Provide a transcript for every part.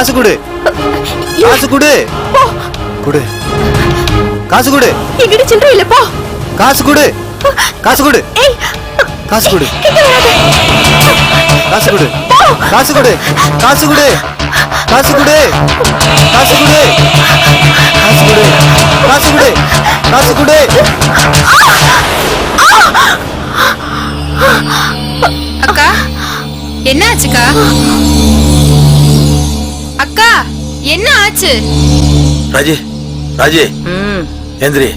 காசு கொடு காசு கொடு கொடு காசு கொடு என்கிட்ட சில்லறை இல்ல போ காசு கொடு காசு கொடு ஏய் காசு கொடு காசு கொடு காசு கொடு காசு கொடு காசு கொடு காசு கொடு காசு கொடு காசு கொடு காசு கொடு அக்கா என்ன ஆச்சுக்கா அக்கா என்ன ஆச்சு? ராஜி ராஜி. ம். எந்திரி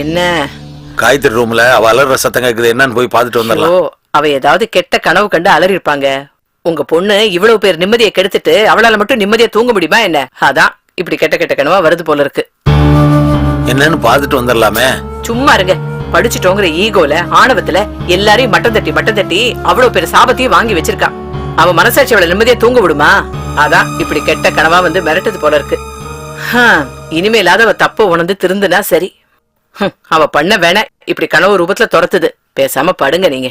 என்ன? காயத்ரி ரூம்ல அவ அலற சத்தம் கேக்குது. என்னன்னு போய் பார்த்துட்டு ஓ வந்துடலாம் அவ ஏதாவது கெட்ட கனவு கண்டு அலறி இருப்பாங்க உங்க பொண்ணு இவ்வளவு பேர் நிம்மதியை கெடுத்துட்டு அவளால மட்டும் நிம்மதியா தூங்க முடியுமா என்ன? அதான் இப்படி கெட்ட கெட்ட கனவா வருது போல இருக்கு. என்னன்னு பார்த்துட்டு வந்துடலாமே. சும்மா இருங்க. படிச்சுட்டோங்கிற ஈகோல ஆணவத்துல எல்லாரையும் மட்டம் தட்டி மட்டம் தட்டி அவ்வளவு பேர் சாபத்தையும் வாங்கி வச்சிருக்கான் அவ மனசாட்சி அவளை நிம்மதியா தூங்க விடுமா? அதான் இப்படி கெட்ட கனவா வந்து மிரட்டுது போல இருக்கு. இனிமேலாவது அவ தப்ப உணர்ந்து திருந்துனா சரி. அவ பண்ண வேணா. இப்படி கனவு ரூபத்துல துரத்துது. பேசாம படுங்க நீங்க.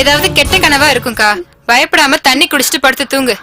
ஏதாவது கெட்ட கனவா இருக்கும்க்கா? பயப்படாம தண்ணி குடிச்சிட்டு படுத்து தூங்கு.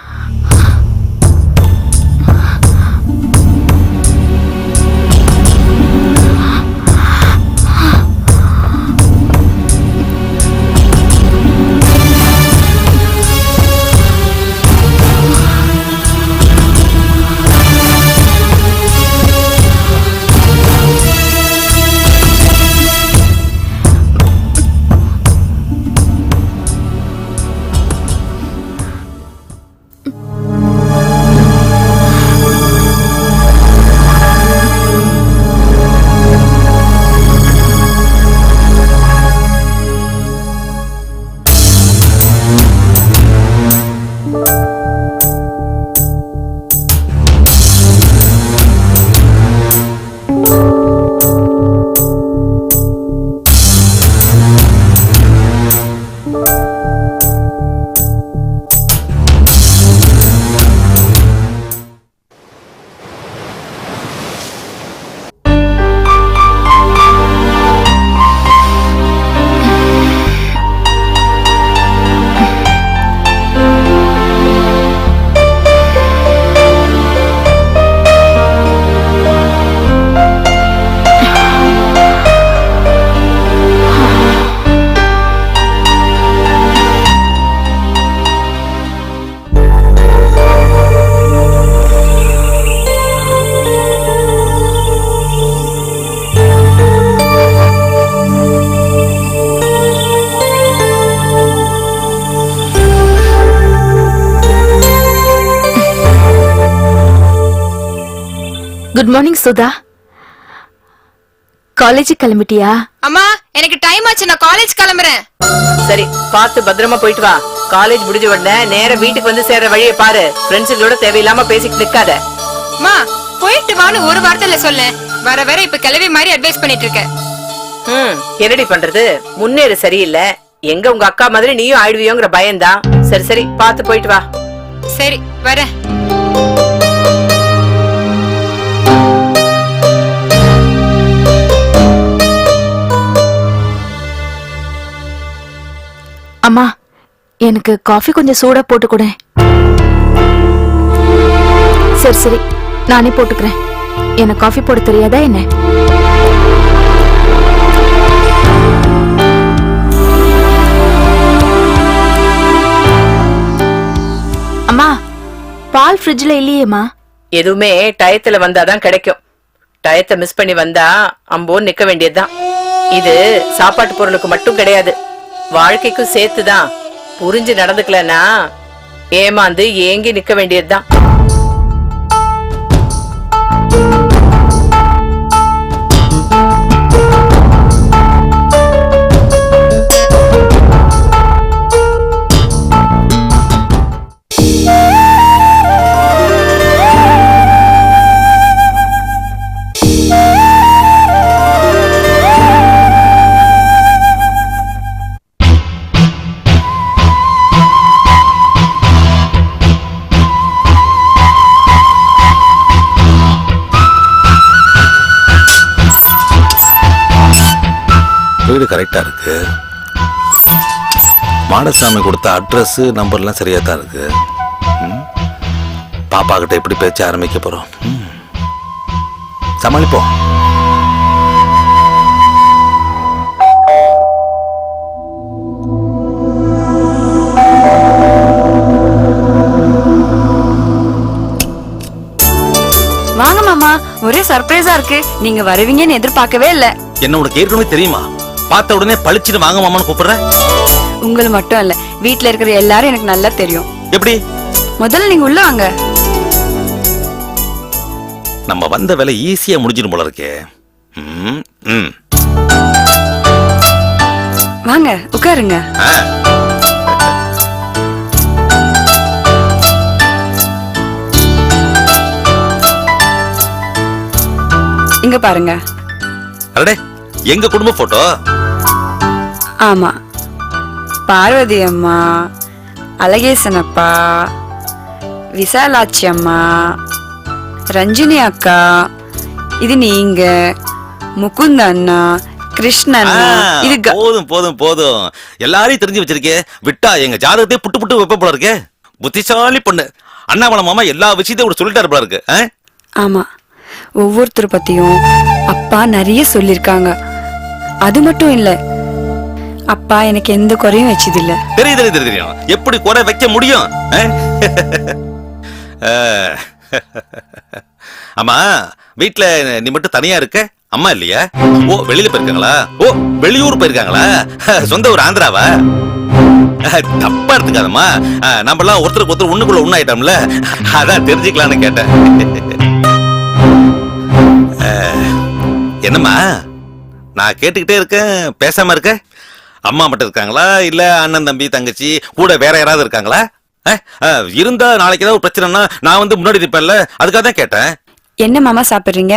குட் மார்னிங் சுதா காலேஜுக்கு கிளம்பிட்டியா? அம்மா எனக்கு டைம் ஆச்சு நான் காலேஜ் கிளம்புறேன். சரி பார்த்து பத்திரமா போயிட்டு வா. காலேஜ் முடிஞ்ச உடனே நேரா வீட்டுக்கு வந்து சேர்ற வழியை பாரு. ஃப்ரெண்ட்ஸுங்களோட தேவையில்லாம பேசிட்டு நிக்காத. அம்மா போயிட்டு வான்னு ஒரு வார்த்தையில சொல்ல வர வர இப்ப கிளவி மாதிரி அட்வைஸ் பண்ணிட்டு இருக்க. ம் என்னடி பண்றது? முன்னேறு சரியில்லை. எங்க உங்க அக்கா மாதிரி நீயும் ஆயிடுவியோங்கிற பயம்தான். சரி சரி பார்த்து போயிட்டு வா. சரி வரேன். எனக்கு காஃபி கொஞ்சம் சூடா போட்டு கொடு. சரி சரி. நானே போட்டுக்கிறேன். எனக்கு காஃபி போட தெரியாதா என்ன? அம்மா பால் ஃப்ரிட்ஜ்ல இல்லையேம்மா? எதுவுமே டயத்துல வந்தாதான் கிடைக்கும். டயத்தை மிஸ் பண்ணி வந்தா அம்போ நிக்க வேண்டியதுதான். இது சாப்பாட்டு பொருளுக்கு மட்டும் கிடையாது. வாழ்க்கைக்கும் சேர்த்துதான். புரிஞ்சு நடந்துக்கலன்னா ஏமாந்து ஏங்கி நிக்க வேண்டியதுதான். வீடு கரெக்டா இருக்கு. மாடசாமி கொடுத்த அட்ரஸ் நம்பர்லாம் சரியா தான் இருக்கு. பாப்பா கிட்ட எப்படி பேச்ச ஆரம்பிக்க போறோம். சமாளிப்போம். வாங்க மாமா ஒரே சர்ப்ரைஸா இருக்கு. நீங்க வருவீங்கன்னு எதிர்பார்க்கவே இல்ல. என்ன உனக்கு ஏற்கனவே தெரியுமா? பார்த்த உடனே பளிச்சுட்டு வாங்க மாமான்னு கூப்பிடுற? உங்களை மட்டும் இல்ல வீட்ல இருக்கிற எல்லாரும் எனக்கு நல்லா தெரியும். எப்படி? முதல்ல நீங்க உள்ள வாங்க. நம்ம வந்த வேலை ஈஸியா முடிஞ்சிடும் போல இருக்கே. ம், ம். வாங்க உட்காருங்க. ஆ. இங்க பாருங்க. அடடே. எங்க குடும்ப போட்டோ ஆமா. பார்வதி அம்மா அழகேசன் அப்பா விசாலாட்சி அம்மா ரஞ்சினி அக்கா இது நீங்க முகுந்த அண்ணா கிருஷ்ணன் இது போதும் போதும் போதும். எல்லாரையும் தெரிஞ்சு வச்சிருக்கே. விட்டா எங்க ஜாதகத்தை புட்டு புட்டு வைப்ப போல இருக்கே. புத்திசாலி பொண்ணு. அண்ணாமலை மாமா எல்லா விஷயத்தையும் ஒரு சொல்லிட்டாரு போல இருக்கு? ஆமா. ஒவ்வொருத்தர் பத்தியும் அப்பா நிறைய சொல்லிருக்காங்க அது மட்டும் இல்ல அப்பா எனக்கு எந்த குறையும் வச்சது இல்ல தெரியுது தெரியும் எப்படி குறை வைக்க முடியும்? ஆமா வீட்டுல நீ மட்டும் தனியா இருக்க? அம்மா இல்லையா? ஓ வெளியில போயிருக்காங்களா? ஓ வெளியூர் போயிருக்காங்களா? சொந்த ஊர் ஆந்திராவா? தப்பா எடுத்துக்காதம்மா. நம்ம எல்லாம் ஒருத்தருக்கு ஒருத்தர் ஒண்ணுக்குள்ள ஒண்ணாயிட்டோம்ல. அதான் தெரிஞ்சுக்கலான்னு கேட்டேன். என்னம்மா? நான் கேட்டுக்கிட்டே இருக்கேன். பேசாம இருக்க. அம்மா மட்டும் இருக்காங்களா? இல்ல அண்ணன் தம்பி தங்கச்சி கூட வேற யாராவது இருக்காங்களா? இருந்தா நாளைக்கு ஏதாவது பிரச்சனைனா நான் வந்து முன்னாடி நிப்பேன்ல அதுக்காக தான் கேட்டேன். என்ன மாமா சாப்பிடுறீங்க?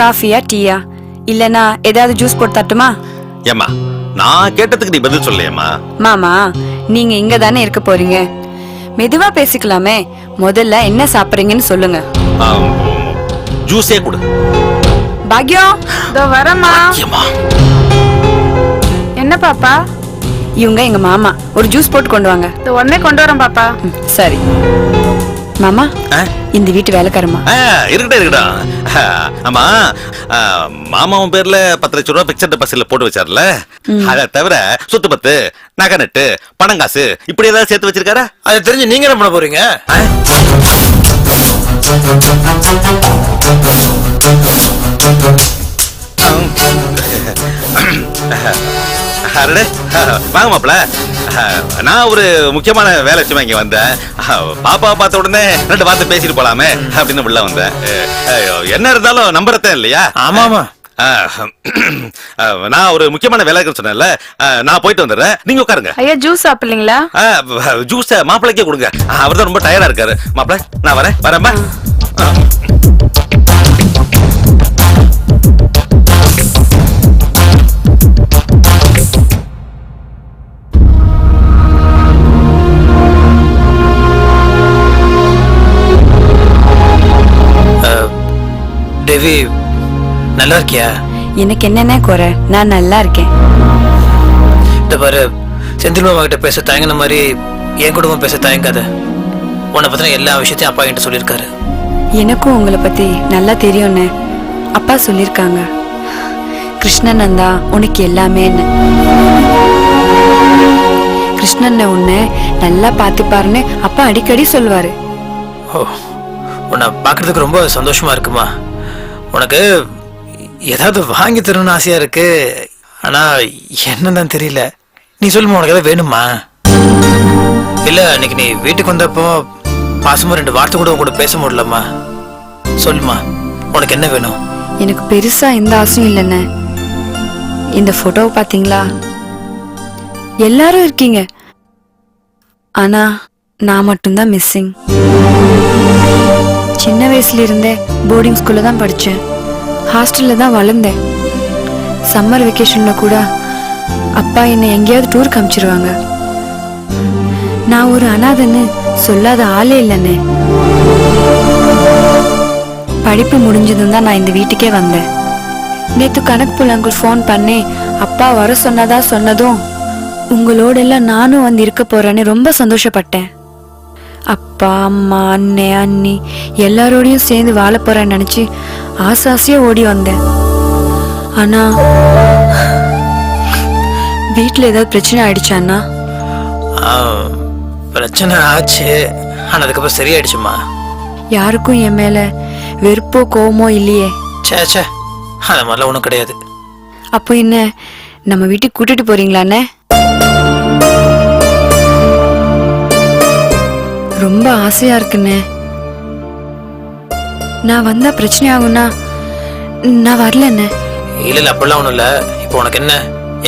காஃபியா டீயா? இல்லனா ஏதாவது ஜூஸ் போட்டு தட்டுமா ஏம்மா நான் கேட்டதுக்கு நீ பதில் சொல்லையம்மா. மாமா நீங்க இங்க தானே இருக்க போறீங்க. மெதுவா பேசிக்கலாமே. முதல்ல என்ன சாப்பிடுறீங்கன்னு சொல்லுங்க. ஜூஸே கொடு. பாக்யம் இதோ வரமா என்ன பாப்பா? இவங்க எங்க மாமா. ஒரு ஜூஸ் போட்டு கொண்டு வாங்க. இது உடனே கொண்டு வரேன் பாப்பா. ம், சரி. மாமா? இந்த வீட்டு வேலைக்காரமா ஆ, இருக்கட்டும் இருக்கட்டும். ஆமா ஆ, மாமாவும் பேர்ல பத்து லட்சம் ரூபாய் பிக்சர் டெபாசிட்ல போட்டு வச்சார்ல. அதை தவிர சொத்து பத்து நகை நட்டு பணம் காசு இப்படி ஏதாவது சேர்த்து வச்சிருக்காரா? அது தெரிஞ்சு நீங்க என்ன பண்ண போறீங்க? ஆ? அடடே, வாங்க மாப்ள நான் ஒரு முக்கியமான வேலை விஷயமா இங்க வந்தேன். பாப்பா பார்த்த உடனே ரெண்டு வார்த்தை பேசிட்டு போலாமே அப்படின்னு உள்ள வந்தேன். என்ன இருந்தாலும் நம்புறதே இல்லையா? ஆமா ஆமா அஹ், அஹ், நான் ஒரு முக்கியமான வேலை சொன்னேன்ல. நான் போயிட்டு வந்துடுறேன். நீங்க உட்காருங்க. ஐயா ஜூஸ் சாப்பிடலீங்களா? ஜூஸ மாப்பிளைக்கே கொடுங்க. அவர் தான் ரொம்ப டயர்டா இருக்காரு. மாப்பிள நான் வரேன். ஆ. தேவி நல்லா இருக்கியா? எனக்கு என்னென்ன குறை? நான் நல்லா இருக்கேன். இந்த பாரு செந்தில் மாமா கிட்ட பேச தயங்கின மாதிரி என் குடும்பம் பேச தயங்காத. உன்னை பத்தின எல்லா விஷயத்தையும் அப்பா என்கிட்ட சொல்லியிருக்காரு. எனக்கும் உங்களை பத்தி நல்லா தெரியும்னு அப்பா சொல்லியிருக்காங்க கிருஷ்ணன் தான் உனக்கு எல்லாமேன்னு கிருஷ்ணன் உன்னை நல்லா பார்த்துப்பாருன்னு அப்பா அடிக்கடி சொல்வாரு. ஓ உன்னை பார்க்கறதுக்கு ரொம்ப சந்தோஷமா இருக்குமா? உனக்கு ஏதாவது வாங்கி தரணும்னு ஆசையா இருக்கு? ஆனா என்னதான் தெரியல. நீ சொல்லுமா உனக்கு ஏதாவது வேணுமா? இல்ல அன்னைக்கு நீ வீட்டுக்கு வந்தப்போ பாசமா ரெண்டு வார்த்தை கூட உன் கூட பேச முடியலம்மா. சொல்லுமா உனக்கு என்ன வேணும்? எனக்கு பெருசா எந்த ஆசையும் இல்லைண்ணே. இந்த போட்டோவை பார்த்தீங்களா? எல்லாரும் இருக்கீங்க. ஆனா நான் மட்டும்தான் மிஸ்ஸிங் சின்ன வயசுல இருந்தே போர்டிங் ஸ்கூல்ல தான் படித்தேன் ஹாஸ்டல்ல தான் வளர்ந்தேன். சம்மர் வெக்கேஷன்ல கூட அப்பா என்னை எங்கேயாவது டூர் காமிச்சிருவாங்க நான் ஒரு அனாதன்னு சொல்லாத ஆளே இல்லைண்ணே. படிப்பு முடிஞ்சதும் தான் நான் இந்த வீட்டுக்கே வந்தேன். நேற்று கணக்கு புள்ளங்கள் ஃபோன் பண்ணி அப்பா வர சொன்னதா சொன்னதும் உங்களோட எல்லாம் நானும் வந்து இருக்க போறேன்னு ரொம்ப சந்தோஷப்பட்டேன். அப்பா அம்மா அண்ணே அண்ணி எல்லாரோடையும் சேர்ந்து வாழ போறேன்னு நினைச்சு ஆசை ஆசையா ஓடி வந்தேன். ஆனா வீட்டில் ஏதாவது பிரச்சனை ஆயிடுச்சாண்ணா பிரச்சனை ஆச்சு. ஆனா அதுக்கப்புறம் சரியாயிடுச்சுமா? யாருக்கும் என் மேல வெறுப்போ கோவமோ இல்லையே. சே சே அது மாதிரிலாம் ஒன்றும் கிடையாது. அப்போ என்ன நம்ம வீட்டுக்கு கூட்டிட்டு போறீங்களாண்ணே ரொம்ப ஆசையா இருக்குண்ணே. நான் வந்தா பிரச்சனை ஆகும்னா நான் வரலண்ணே இல்ல இல்ல அப்படிலாம் ஒண்ணும் இல்ல. இப்போ உனக்கு என்ன?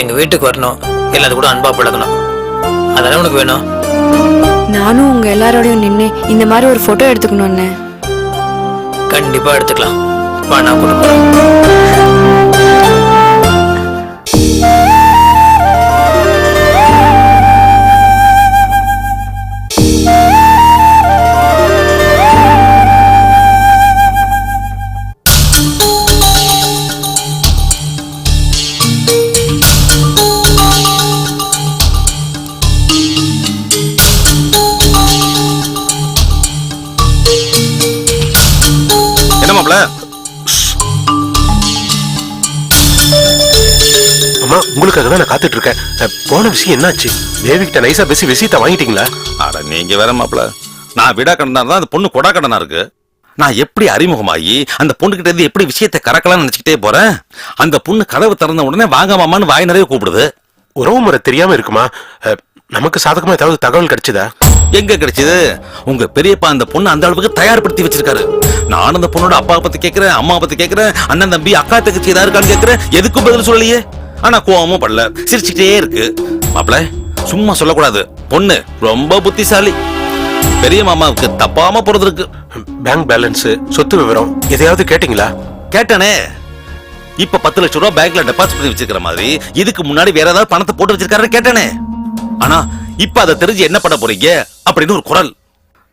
எங்க வீட்டுக்கு வரணும். இல்ல அது கூட அன்பா பழகணும். அதெல்லாம் உனக்கு வேணும். நானும் உங்க எல்லாரோடையும் நின்று இந்த மாதிரி ஒரு போட்டோ எடுத்துக்கணும்ண்ணே கண்டிப்பா எடுத்துக்கலாம். பணம் நான் அம்மா உங்களுக்காக தான் நான் காத்துட்டு இருக்கேன் போன விஷயம் என்னாச்சு? தேவி கிட்ட நைஸா பேசி விஷயத்த வாங்கிட்டீங்களா? அட நீங்க வேற மாப்ள நான் விடா கடனா இருந்தா அந்த பொண்ணு கொடா கடனா இருக்கு. நான் எப்படி அறிமுகமாகி அந்த பொண்ணு கிட்ட இருந்து எப்படி விஷயத்தை கறக்கலாம்னு நினைச்சுக்கிட்டே போறேன்? அந்த பொண்ணு கதவு திறந்த உடனே வாங்க மாமான்னு வாய் நிறைய கூப்பிடுது. உறவு முறை தெரியாம இருக்குமா? நமக்கு சாதகமா ஏதாவது தகவல் கிடைச்சதா? எங்க கிடைச்சது? உங்க பெரியப்பா அந்த பொண்ணு அந்த அளவுக்கு தயார்படுத்தி வச்சிருக்காரு. நான் அந்த பொண்ணோட அப்பா பத்தி கேக்குறேன் அம்மா பத்தி கேக்குறேன் அண்ணன் தம்பி அக்கா தங்கச்சி ஏதாவது இருக்கான்னு கேக்குறேன். எதுக்கும் பதில் சொல்லலையே. ஆனா கோவமும் படல. சிரிச்சுக்கிட்டே இருக்கு. மாப்பிள சும்மா சொல்லக்கூடாது. பொண்ணு ரொம்ப புத்திசாலி. பெரிய மாமாவுக்கு தப்பாம போறது இருக்கு. பேங்க் பேலன்ஸ் சொத்து விவரம் எதையாவது கேட்டீங்களா? கேட்டானே. இப்ப பத்து லட்சம் ரூபாய் பேங்க்ல டெபாசிட் பண்ணி வச்சிருக்கிற மாதிரி இதுக்கு முன்னாடி வேற ஏதாவது பணத்தை போட்டு வச்சிருக்காரு கேட்டானே. ஆனா இப்ப அதை தெரிஞ்சு என்ன பண்ண போறீங்க? அப்படின்னு ஒரு குரல்.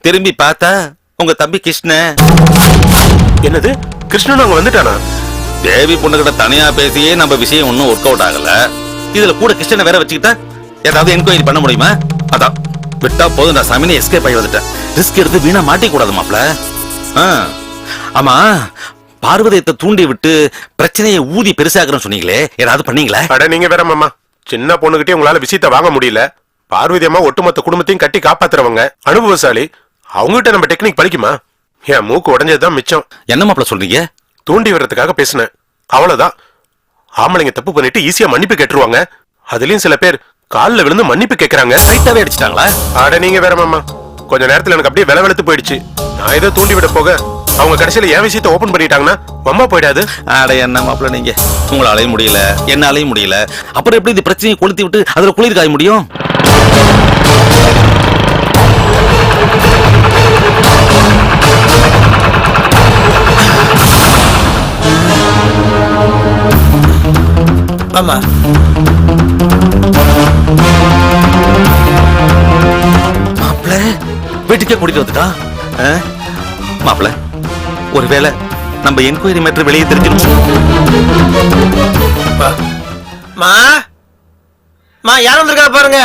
திரும்பி பார்த்தா உங்க தம்பி கிருஷ்ண. என்னது? கிருஷ்ணன் அங்க வந்துட்டானா? தேவி பொண்ணுகிட்ட தனியா பேசியே நம்ம விஷயம் ஒன்னும் ஒர்க் அவுட் ஆகல. இதுல கூட கிருஷ்ணனை வேற வச்சுக்கிட்டா ஏதாவது என்கொயரி பண்ண முடியுமா? அதான். விட்டா போதும் நான் சாமினி எஸ்கேப் ஆகி வந்துட்டேன். ரிஸ்க் எடுத்து வீணா மாட்டிக்க கூடாது மாப்ள. ஆமா பார்வதியத்தை தூண்டி விட்டு பிரச்சனையை ஊதி பெருசாக்குறேன்னு சொன்னீங்களே. ஏதாவது பண்ணீங்களா? அட நீங்க வேற மாமா. சின்ன பொண்ணுகிட்டே உங்களால விஷயத்த வாங்க முடியல. பார்வதி அம்மா ஒட்டுமொத்த குடும்பத்தையும் கட்டி காப்பாத்துறவங்க. அனுபவசாலி அவங்ககிட்ட நம்ம டெக்னிக் பழிக்குமா என் மூக்கு உடஞ்சதுதான் மிச்சம். என்ன மாப்ள சொல்றீங்க? தூண்டி வர்றதுக்காக பேசினேன். அவ்வளவுதான். ஆம்பளைங்க தப்பு பண்ணிட்டு ஈஸியா மன்னிப்பு கேட்டுருவாங்க. அதுலயும் சில பேர் கால்ல விழுந்து மன்னிப்பு கேக்குறாங்க. ரைட்டாவே அடிச்சிட்டாங்களா? அட நீங்க வேற மாமா. கொஞ்ச நேரத்துல எனக்கு அப்படியே வில வெளுத்து போயிடுச்சு. நான் ஏதோ தூண்டி விட போக அவங்க கடைசியில என் விஷயத்த ஓபன் பண்ணிட்டாங்கன்னா மம்மா போயிடாது. அட என்ன மாப்ள நீங்க? உங்களாலையும் முடியல என்னாலையும் முடியல. அப்புறம் எப்படி இந்த பிரச்சனையை கொளுத்தி விட்டு அதுல குளிர் காய முடியும்? ஆமா. மாப்ள வீட்டுக்கே கூட்டிட்டு வந்துட்டான் ஆ? மாப்ள ஒருவேளை நம்ம என்கொயரி மேட்டர் வெளியே தெரிஞ்சிடும் மா. மா யார் வந்திருக்கா பாருங்க?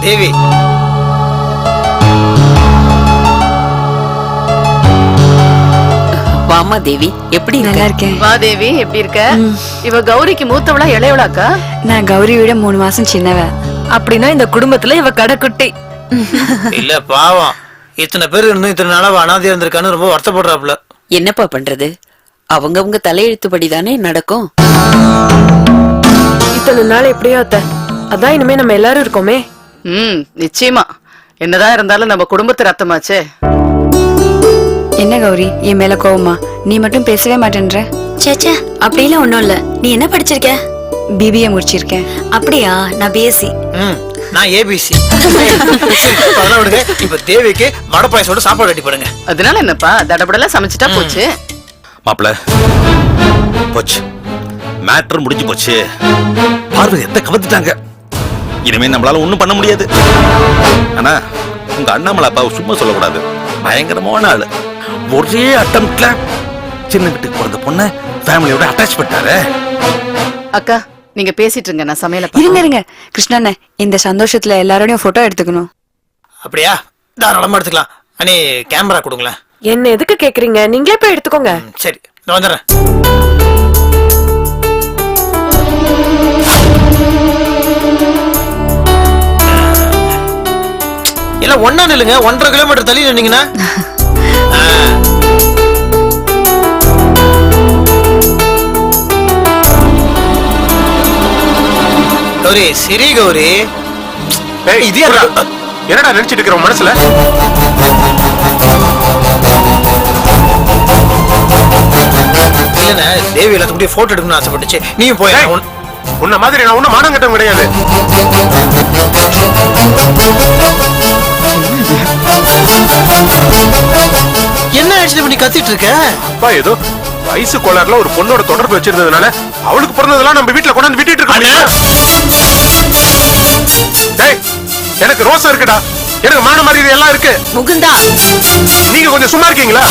தேவி. வாமா தேவி எப்படி நல்லா இருக்க? இருக்கேன் வா தேவி எப்படி இருக்க? இவ கௌரிக்கு மூத்தவளா இளையவளாக்கா? நான் கௌரி விட மூணு மாசம் சின்னவ. அப்படின்னா இந்த குடும்பத்துல இவ கடைக்குட்டி. இல்ல பாவம். இத்தனை பேர் இருந்தும் இத்தனை நாளா அனாதையா இருந்திருக்கான்னு ரொம்ப வருத்தப்படுறாப்புல. என்னப்பா பண்றது? அவங்கவங்க தலையெழுத்துப்படி தானே நடக்கும்? இத்தனை நாள் எப்படியோ அத்த. அதான் இனிமே நம்ம எல்லாரும் இருக்கோமே. ம் நிச்சயமா. என்னதான் இருந்தாலும் நம்ம குடும்பத்து ரத்தமாச்சே. என்ன கௌரி என் மேல கோவமா? நீ மட்டும் பேசவே மாட்டேன்ற. சேச்சே அப்படிலாம் ஒண்ணும் இல்ல. நீ என்ன படிச்சிருக்க? பிபிஏ முடிச்சிருக்கேன். அப்படியா? நான் பிஎஸ்சி ம் நான் ஏபிசி அதெல்லாம் விடுங்க இப்ப தேவிக்கு வடை பாயசோட சாப்பாடு கட்டி போடுங்க. அதனால என்னப்பா தடபடல சமைச்சிட்டா போச்சு. மாப்ள போச்சு. மேட்டர் முடிஞ்சு போச்சு. பார்வதி எத்த கவர்ந்துட்டாங்க. இனிமே நம்மளால ஒண்ணும் பண்ண முடியாது. ஆனா உங்க அண்ணாமலை அப்பாவை சும்மா சொல்லக்கூடாது. பயங்கரமான ஆளு. ஒரே அட்டம்ப்ட்ல சின்ன வீட்டுக்கு பிறந்த பொண்ண ஃபேமிலியோட அட்டாச் பண்ணிட்டாரு. அக்கா நீங்க பேசிட்டு இருங்க நான் சமையல இருங்க இருங்க. கிருஷ்ணண்ணே இந்த சந்தோஷத்துல எல்லாரோடையும் போட்டோ எடுத்துக்கணும். அப்படியா? தாராளமா எடுத்துக்கலாம். அண்ணே கேமரா கொடுங்களேன். என்ன எதுக்கு கேக்குறீங்க? நீங்களே போய் எடுத்துக்கோங்க. ம், சரி. நான் வந்துடுறேன். எல்லாம் ஒன்னா நில்லுங்க. ஒன்றரை கிலோமீட்டர் தள்ளி நின்னீங்கன்னா கௌரி சரி கௌரி. ஏய், இது யாரா? என்னடா நினைச்சிட்டு இருக்கிற உன் மனசுல? இல்லண்ணே தேவி எல்லாத்துக்கும் போட்டோ எடுக்கணும்னு ஆசைப்பட்டுச்சு. நீயும் போய் ஏய், உன்ன மாதிரி நான் ஒண்ணும் மானம் கட்டவன் கிடையாது. என்ன ஆக்சுவலி பண்ணி கத்திட்டு இருக்க? அப்பா ஏதோ வயசு கோளாறுல ஒரு பொண்ணோட தொடர்பு வச்சிருந்ததுனால அவளுக்கு பிறந்ததெல்லாம் நம்ம வீட்டுல கொண்டாந்து விட்டுட்டு இருக்கோம் எனக்கு ரோசம் இருக்குடா. எனக்கு மான மரியாதை எல்லாம் இருக்கு. முகுந்தா. நீங்க கொஞ்சம் சும்மா இருக்கீங்களா?